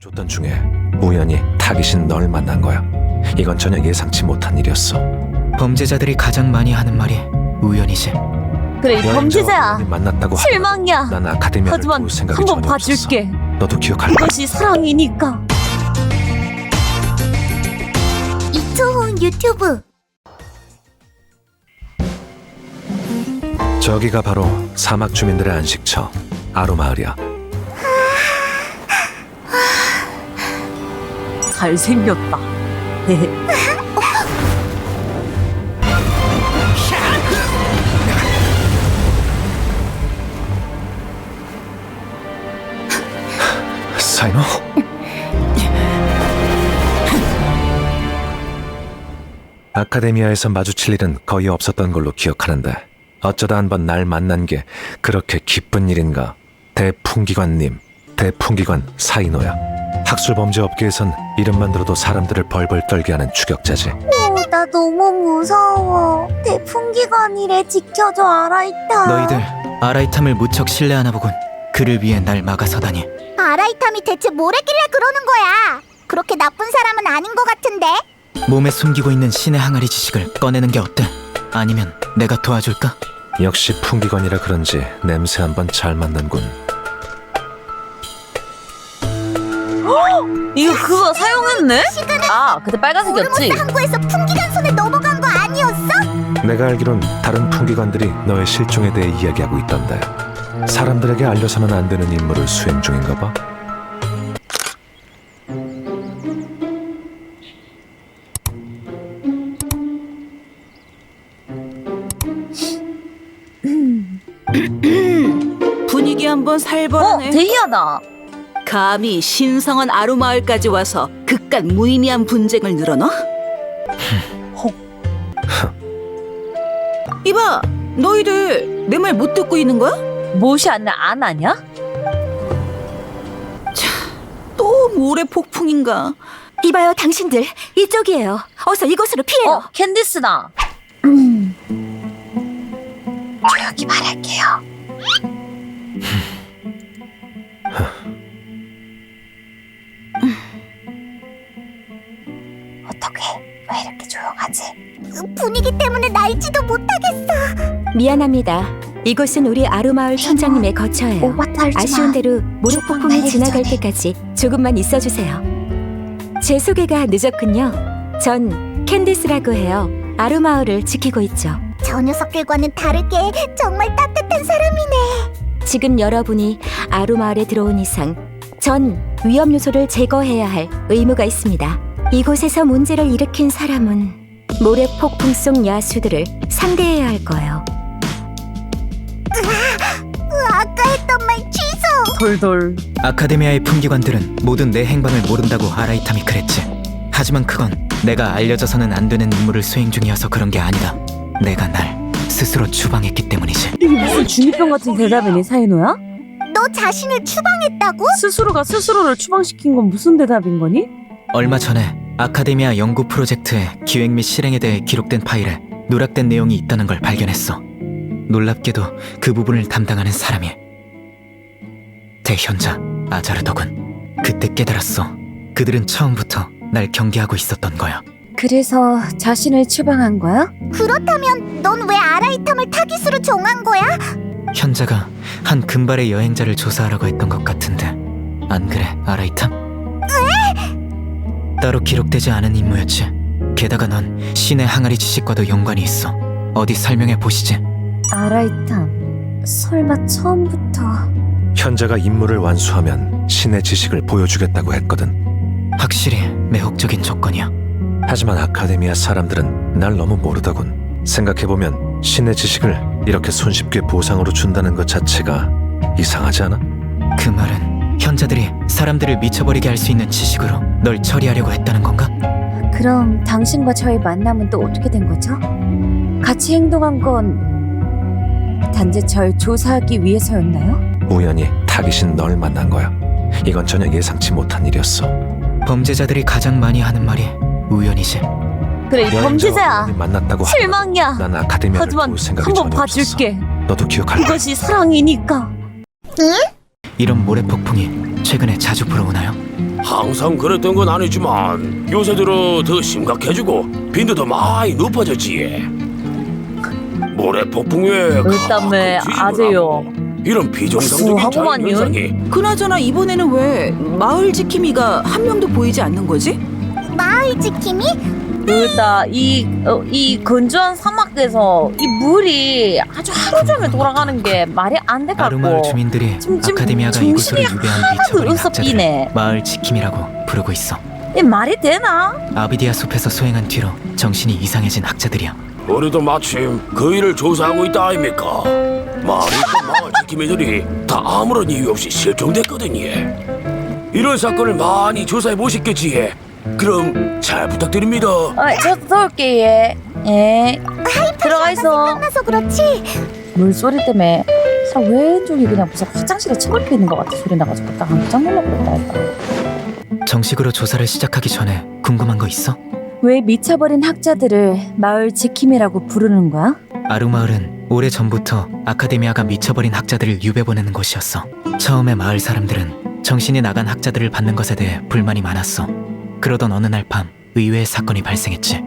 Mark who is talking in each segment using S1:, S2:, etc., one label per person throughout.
S1: 줬던 중에 우연히 타깃인 널 만난 거야. 이건 전혀 예상치 못한 일이었어.
S2: 범죄자들이 가장 많이 하는 말이 우연이지.
S3: 그래 이
S1: 여행자와
S3: 범죄자야
S1: 우연히 만났다고 하지만
S3: 실망이야
S1: 난 아카데미아를
S3: 하지만
S1: 볼 생각이
S3: 한번
S1: 전혀
S3: 봐줄게
S1: 없었어. 너도 기억할 거야.
S3: 이것이 사랑이니까
S4: 이초훈 유튜브
S1: 저기가 바로 사막 주민들의 안식처 아로마을이야.
S3: 잘생겼다
S1: 사이노? 아카데미아에서 마주칠 일은 거의 없었던 걸로 기억하는데 어쩌다 한 번 날 만난 게 그렇게 기쁜 일인가? 대풍기관님, 대풍기관 사이노야. 학술범죄 업계에선 이름만 들어도 사람들을 벌벌 떨게 하는 추격자지.
S4: 어, 나 너무 무서워 대풍기관이래 지켜줘 알아있다
S2: 너희들 아라이탐을 무척 신뢰하나 보군. 그를 위해 날 막아서다니.
S4: 아라이탐이 대체 뭐래길래 그러는 거야 그렇게 나쁜 사람은 아닌 것 같은데
S2: 몸에 숨기고 있는 신의 항아리 지식을 꺼내는 게 어때? 아니면 내가 도와줄까?
S1: 역시 풍기관이라 그런지 냄새 한번 잘 맡는군.
S3: 이거 그거 사용했네? 아 그때 빨간색이었지?
S4: 항구에서 풍기관 손에 넘어간 거 아니었어?
S1: 내가 알기론 다른 풍기관들이 너의 실종에 대해 이야기하고 있던데 사람들에게 알려서는 안 되는 임무를 수행 중인가 봐.
S5: 분위기 한번
S3: 어
S5: 살벌하네.
S3: 데이아다
S5: 감히 신성한 아로마을까지 와서 그깟 무의미한 분쟁을 늘어놔? 이봐, 너희들 내 말 못 듣고 있는 거야?
S3: 무엇이 안, 안 하냐?
S5: 또 모래 폭풍인가?
S4: 이봐요 당신들 이쪽이에요 어서 이곳으로 피해요
S3: 어 캔디스다
S4: 조용히 말할게요 왜 이렇게 조용하지? 분위기 때문에 날지도 못하겠어
S6: 미안합니다. 이곳은 우리 아루마을 촌장님의 거처예요.
S4: 오바 떨지
S6: 아쉬운 대로 모래폭풍이
S4: 말해주잖아.
S6: 지나갈 때까지 조금만 있어주세요. 제 소개가 늦었군요. 전 캔디스라고 해요. 아루마을을 지키고 있죠.
S4: 저 녀석들과는 다르게 정말 따뜻한 사람이네
S6: 지금 여러분이 아루마을에 들어온 이상 전 위험 요소를 제거해야 할 의무가 있습니다. 이곳에서 문제를 일으킨 사람은 모래 폭풍 속 야수들을 상대해야 할 거예요.
S4: 아까 했던 말 취소
S3: 돌돌
S2: 아카데미아의 풍기관들은 모든 내 행방을 모른다고 아라이탐이 그랬지. 하지만 그건 내가 알려져서는 안 되는 임무를 수행 중이어서 그런 게 아니다. 내가 날 스스로 추방했기 때문이지.
S3: 이게 무슨 중이병 같은 대답이니 사이노야?
S4: 너 자신을 추방했다고?
S3: 스스로가 스스로를 추방시킨 건 무슨 대답인 거니?
S2: 얼마 전에 아카데미아 연구 프로젝트의 기획 및 실행에 대해 기록된 파일에 누락된 내용이 있다는 걸 발견했어. 놀랍게도 그 부분을 담당하는 사람이 대현자 아자르더군. 그때 깨달았어. 그들은 처음부터 날 경계하고 있었던 거야.
S6: 그래서 자신을 추방한 거야?
S4: 그렇다면 넌 왜 아라이탐을 타깃으로 정한 거야?
S2: 현자가 한 금발의 여행자를 조사하라고 했던 것 같은데 안 그래 아라이탐? 따로 기록되지 않은 임무였지 게다가 넌 신의 항아리 지식과도 연관이 있어 어디 설명해 보시지
S6: 아라이탐, 설마 처음부터...
S1: 현자가 임무를 완수하면 신의 지식을 보여주겠다고 했거든.
S2: 확실히 매혹적인 조건이야
S1: 하지만 아카데미아 사람들은 날 너무 모르더군. 생각해보면 신의 지식을 이렇게 손쉽게 보상으로 준다는 것 자체가 이상하지 않아?
S2: 그 말은 현자들이 사람들을 미쳐버리게 할 수 있는 지식으로 널 처리하려고 했다는 건가?
S6: 그럼 당신과 저의 만남은 또 어떻게 된 거죠? 같이 행동한 건 단지 절 조사하기 위해서였나요?
S1: 우연히 타깃인 널 만난 거야. 이건 전혀 예상치 못한 일이었어.
S2: 범죄자들이 가장 많이 하는 말이 우연이지
S3: 그래 이
S1: 여행자와
S3: 범죄자야
S1: 우연히 만났다고
S3: 실망이야
S1: 난 아카데미아를
S3: 하지만
S1: 볼 생각이
S3: 한번
S1: 전혀 없었어.
S3: 봐줄게
S1: 너도 기억할 거야.
S3: 이것이 사랑이니까
S2: 이런 모래폭풍이 최근에 자주 보러 오나요?
S7: 항상 그랬던 건 아니지만 요새 들어 더 심각해지고 빈도도 많이 높아졌지. 모래 폭풍에
S3: 일단에 아재요.
S7: 이런 비정상적인 현상이
S5: 그나저나 이번에는 왜 마을 지킴이가 한 명도 보이지 않는 거지?
S4: 마을 지킴이?
S3: 일단 이, 어, 이 건조한 사막에서 이 물이 아주 하루 종일 돌아가는 게 말이 안
S2: 아루마을
S3: 돼갖고
S2: 주민들이
S3: 지금- 지금
S2: 아카데미아가 이곳으로 유배한
S3: 하나도
S2: 미쳐버린
S3: 없어
S2: 학자들을
S3: 삐네.
S2: 마을 지킴이라고 부르고 있어.
S3: 이 말이 되나?
S2: 아비디아 숲에서 소행한 뒤로 정신이 이상해진 학자들이야.
S7: 우리도 마침 그 일을 조사하고 있다 아닙니까? 마을이 그 마을 지킴이들이 다 아무런 이유 없이 실종됐거든요. 이런 사건을 많이 조사해 보셨겠지. 그럼 잘 부탁드립니다.
S3: 아, 저 쏠게 얘. 예. 들어가 있어.
S4: 끝나서 그렇지.
S3: 물소리 때문에 사람 왼쪽이 그냥 무슨 화장실에 처박혀 있는 것 같아 소리 나가지고 딱 깜짝 했다.
S2: 정식으로 조사를 시작하기 전에 궁금한 거 있어?
S3: 왜 미쳐버린 학자들을 마을 지킴이라고 부르는 거야?
S2: 아루마을은 오래 전부터 아카데미아가 미쳐버린 학자들을 유배 보내는 곳이었어. 처음에 마을 사람들은 정신이 나간 학자들을 받는 것에 대해 불만이 많았어. 그러던 어느 날 밤 의외의 사건이 발생했지.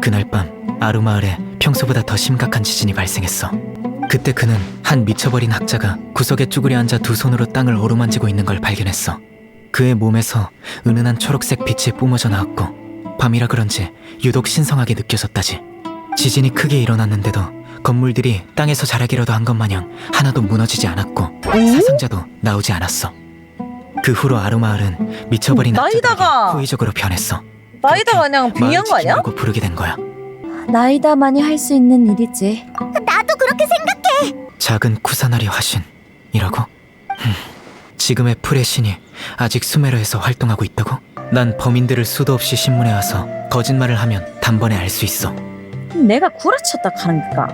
S2: 그날 밤 아루 마을에 평소보다 더 심각한 지진이 발생했어. 그때 그는 한 미쳐버린 학자가 구석에 쭈그려 앉아 두 손으로 땅을 오르만지고 있는 걸 발견했어. 그의 몸에서 은은한 초록색 빛이 뿜어져 나왔고 밤이라 그런지 유독 신성하게 느껴졌다지. 지진이 크게 일어났는데도 건물들이 땅에서 자라기라도 한 것 마냥 하나도 무너지지 않았고 사상자도 나오지 않았어. 그 후로 아루마을은 미쳐버린
S3: 나이다가-
S2: 학자들에게 후의적으로 변했어.
S3: 나이다 그냥 빙의한 거 아니야?
S2: 마을 부르게 된 거야.
S3: 나이다만이 할 수 있는 일이지.
S4: 나도 그렇게 생각.
S2: 작은 쿠사나리 화신이라고? 흠, 지금의 풀의 신이 아직 수메르에서 활동하고 있다고? 난 범인들을 수도 없이 신문에 와서 거짓말을 하면 단번에 알 수 있어.
S3: 내가 구라쳤다 하는가?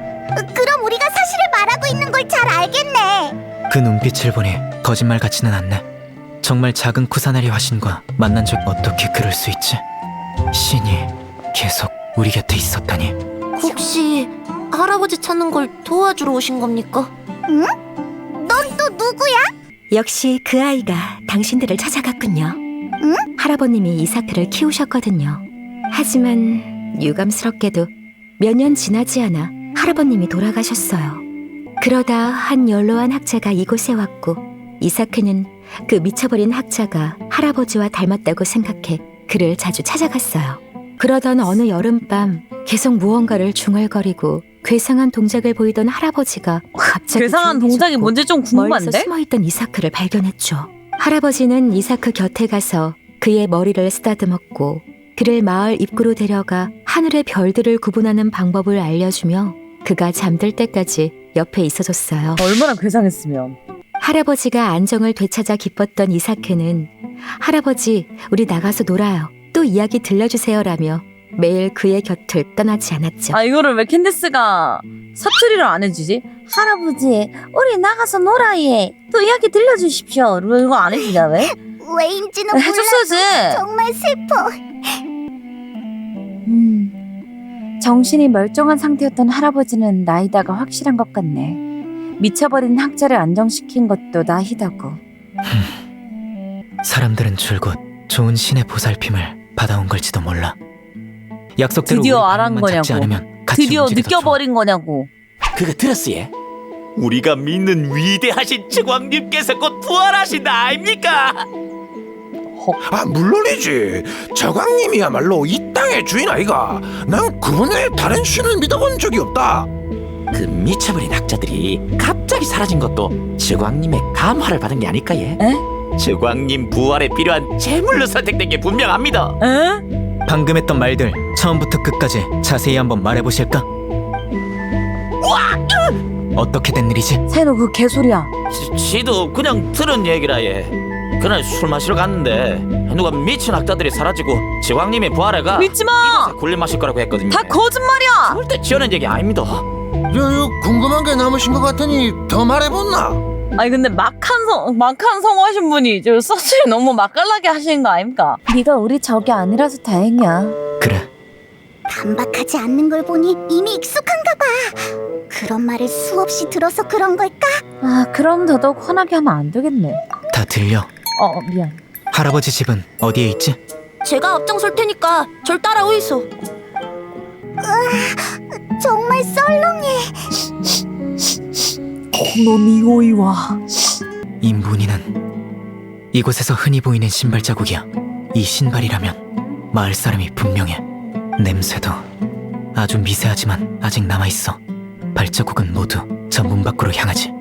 S4: 그럼 우리가 사실을 말하고 있는 걸 잘 알겠네.
S2: 그 눈빛을 보니 거짓말 같지는 않네. 정말 작은 쿠사나리 화신과 만난 적 어떻게 그럴 수 있지? 신이 계속 우리 곁에 있었다니.
S8: 혹시 할아버지 찾는 걸 도와주러 오신 겁니까?
S4: 넌또 누구야?
S6: 역시 그 아이가 당신들을 찾아갔군요.
S4: 응?
S6: 할아버님이 이사크를 키우셨거든요. 하지만 유감스럽게도 몇 년 지나지 않아 할아버님이 돌아가셨어요. 그러다 한 연로한 학자가 이곳에 왔고 이사크는 그 미쳐버린 학자가 할아버지와 닮았다고 생각해 그를 자주 찾아갔어요. 그러던 어느 여름밤 계속 무언가를 중얼거리고 괴상한 동작을 보이던 할아버지가 갑자기
S3: 괴상한 동작이 뭔지 좀
S6: 멀리서
S3: 궁금한데?
S6: 숨어있던 이사크를 발견했죠. 할아버지는 이사크 곁에 가서 그의 머리를 쓰다듬었고 그를 마을 입구로 데려가 하늘의 별들을 구분하는 방법을 알려주며 그가 잠들 때까지 옆에 있어줬어요.
S3: 얼마나 괴상했으면.
S6: 할아버지가 안정을 되찾아 기뻤던 이사크는 할아버지 우리 나가서 놀아요. 또 이야기 들려주세요라며 매일 그의 곁을 떠나지 않았죠.
S3: 아 이거를 왜 캔디스가 사투리를 안 해주지? 할아버지 우리 나가서 놀아예. 또 이야기 들려주십시오. 이거 안 해주냐 왜?
S4: 왜인지는 몰라.
S3: 해줬어야지.
S4: 정말 슬퍼.
S3: 음, 정신이 멀쩡한 상태였던 할아버지는 나이다가 확실한 것 같네. 미쳐버린 학자를 안정시킨 것도 나이다고.
S2: 사람들은 줄곧 좋은 신의 보살핌을 받아온 걸지도 몰라. 약속대로
S3: 드디어
S2: 우리
S3: 알한
S2: 방향만 잡지
S3: 거냐고.
S2: 않으면 같이
S3: 드디어
S2: 움직여서.
S3: 느껴버린 거냐고.
S9: 그거 들었어요? 우리가 믿는 위대하신 츠광님께서 곧 부활하신다 아닙니까?
S7: 아 물론이지. 저광님이야말로 이 땅의 주인 아이가. 난 그분 외에 다른 신을 믿어본 적이 없다.
S9: 그 미쳐버린 학자들이 갑자기 사라진 것도 츠광님의 감화를 받은 게 아닐까 예?
S3: 에?
S9: 츠광님 부활에 필요한 재물로 선택된 게 분명합니다.
S3: 에?
S2: 방금 했던 말들 처음부터 끝까지 자세히 한번 말해보실까? 어떻게 된 일이지?
S3: 세노 그 개소리야.
S9: 지, 지도 그냥 들은 얘기라 예. 그날 술 마시러 갔는데 누가 미친 학자들이 사라지고 츠광님의 부활해가
S3: 믿지 마.
S9: 이곳에 굴림 마실 거라고 했거든요.
S3: 다 거짓말이야.
S9: 절대 지어낸 얘기 아닙니다.
S7: 여, 궁금한 게 남으신 것 같으니 더 말해본나?
S3: 아니 근데 막한 성 막한 성하신 분이 저 서치를 너무 맛깔나게 하시는 거 아닙니까? 네가 우리 적이 아니라서 다행이야.
S2: 그래
S4: 반박하지 않는 걸 보니 이미 익숙한가 봐. 그런 말을 수없이 들어서 그런 걸까?
S3: 아 그럼 더더욱 화나게 하면 안 되겠네.
S2: 다 들려
S3: 어 미안.
S2: 할아버지 집은 어디에 있지?
S8: 제가 앞장설 테니까 절 따라오이소.
S4: 정말 썰렁해.
S3: 놈이 오이와.
S2: 이 무늬는 이곳에서 흔히 보이는 신발 자국이야. 이 신발이라면 마을 사람이 분명해. 냄새도 아주 미세하지만 아직 남아 있어. 발자국은 모두 저 문 밖으로 향하지.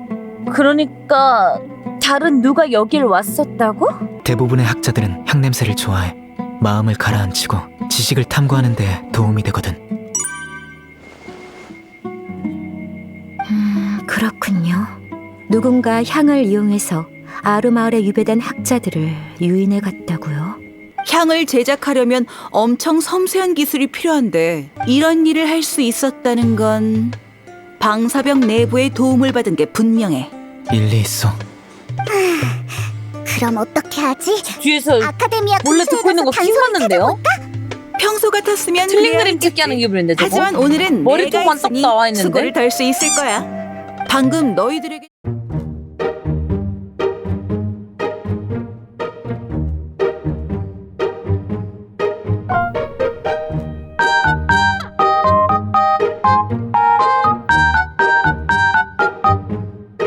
S3: 그러니까 다른 누가 여길 왔었다고?
S2: 대부분의 학자들은 향 냄새를 좋아해. 마음을 가라앉히고 지식을 탐구하는 데 도움이 되거든.
S6: 그렇군요. 누군가 향을 이용해서 아루마을에 유배된 학자들을 유인해 갔다고요.
S5: 향을 제작하려면 엄청 섬세한 기술이 필요한데 이런 일을 할 수 있었다는 건 방사병 내부의 도움을 받은 게 분명해.
S2: 일리 있어.
S4: 그럼 어떻게 하지?
S3: 뒤에서
S4: 아카데미아
S3: 몰래
S4: 근처에
S3: 듣고 있는 거
S4: 가서
S3: 킹
S4: 단서를
S3: 받는데요?
S5: 평소 같았으면
S3: 틀린 그림
S5: 레알했겠지.
S3: 찍기 하는 기분인데 저거?
S5: 하지만 오늘은
S3: 머리통만
S5: 내가
S3: 딱
S5: 있으니
S3: 나와 있는데?
S5: 수고를 덜 수 있을 거야. 방금 너희들에게